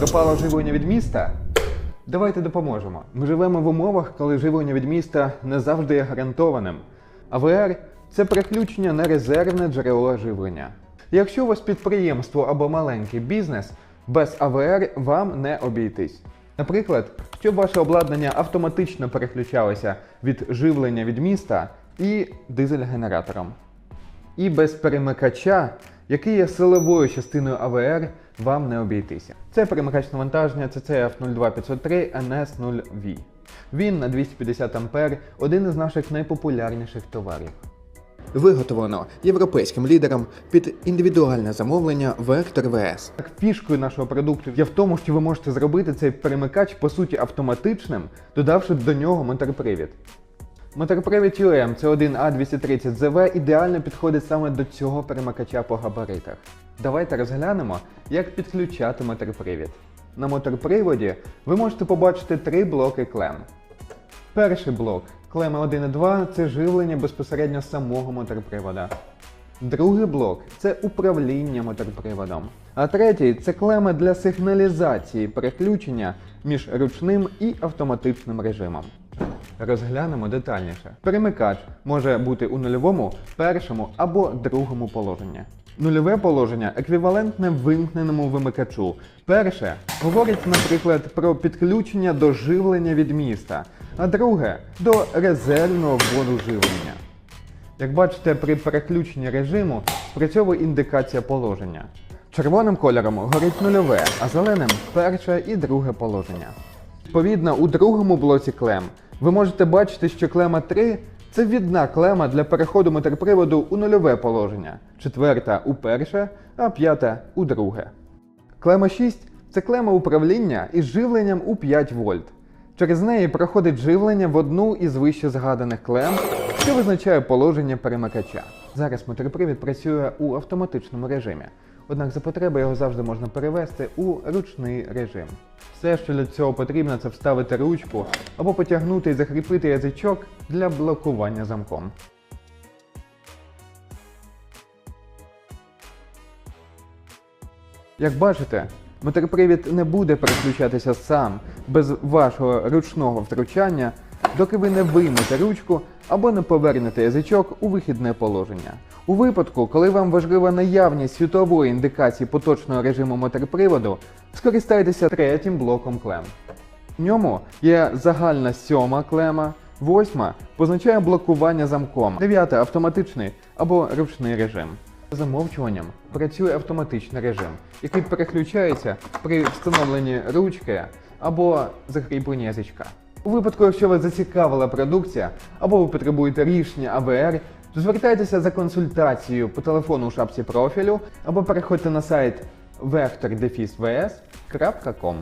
Пропало живлення від міста? Давайте допоможемо. Ми живемо в умовах, коли живлення від міста не завжди є гарантованим. АВР це переключення на резервне джерело живлення. Якщо у вас підприємство або маленький бізнес, без АВР вам не обійтись. Наприклад, щоб ваше обладнання автоматично переключалося від живлення від міста і дизель-генератором. І без перемикача, який є силовою частиною АВР, вам не обійтися. Це перемикач навантаження CCF 02503 NS0V. Він на 250 А один із наших найпопулярніших товарів. Виготовлено європейським лідером під індивідуальне замовлення Vector VS. Так, фішкою нашого продукту є в тому, що ви можете зробити цей перемикач по суті автоматичним, додавши до нього моторпривід. Моторпривід UM C1A230ZV ідеально підходить саме до цього перемикача по габаритах. Давайте розглянемо, як підключати моторпривід. На моторприводі ви можете побачити три блоки клем. Перший блок клеми 1 і 2 це живлення безпосередньо самого моторпривода. Другий блок це управління моторприводом. А третій це клеми для сигналізації переключення між ручним і автоматичним режимом. Розглянемо детальніше. Перемикач може бути у нульовому, першому або другому положенні. Нульове положення еквівалентне вимкненому вимикачу. Перше говорить, наприклад, про підключення до живлення від міста, а друге до резервного вводу живлення. Як бачите, при переключенні режиму спрацьовує індикація положення. Червоним кольором горить нульове, а зеленим перше і друге положення. Відповідно, у другому блоці клем ви можете бачити, що клема 3 це відна клема для переходу моторприводу у нульове положення, четверта у перше, а п'ята у друге. Клема 6 це клема управління із живленням у 5 вольт. Через неї проходить живлення в одну із вище згаданих клем, що визначає положення перемикача. Зараз моторпривід працює у автоматичному режимі, однак за потреби його завжди можна перевести у ручний режим. Все, що для цього потрібно, це вставити ручку або потягнути і закріпити язичок для блокування замком. Як бачите, моторпривід не буде переключатися сам без вашого ручного втручання, доки ви не виймете ручку або не повернете язичок у вихідне положення. У випадку, коли вам важлива наявність світової індикації поточного режиму моторприводу, скористайтеся третім блоком клем. В ньому є загальна сьома клема, восьма позначає блокування замком, дев'ята автоматичний або ручний режим. За замовчуванням працює автоматичний режим, який переключається при встановленні ручки або закріпленні язичка. У випадку, якщо вас зацікавила продукція або ви потребуєте рішення АВР, звертайтеся за консультацією по телефону у шапці профілю або переходьте на сайт vector-vs.com.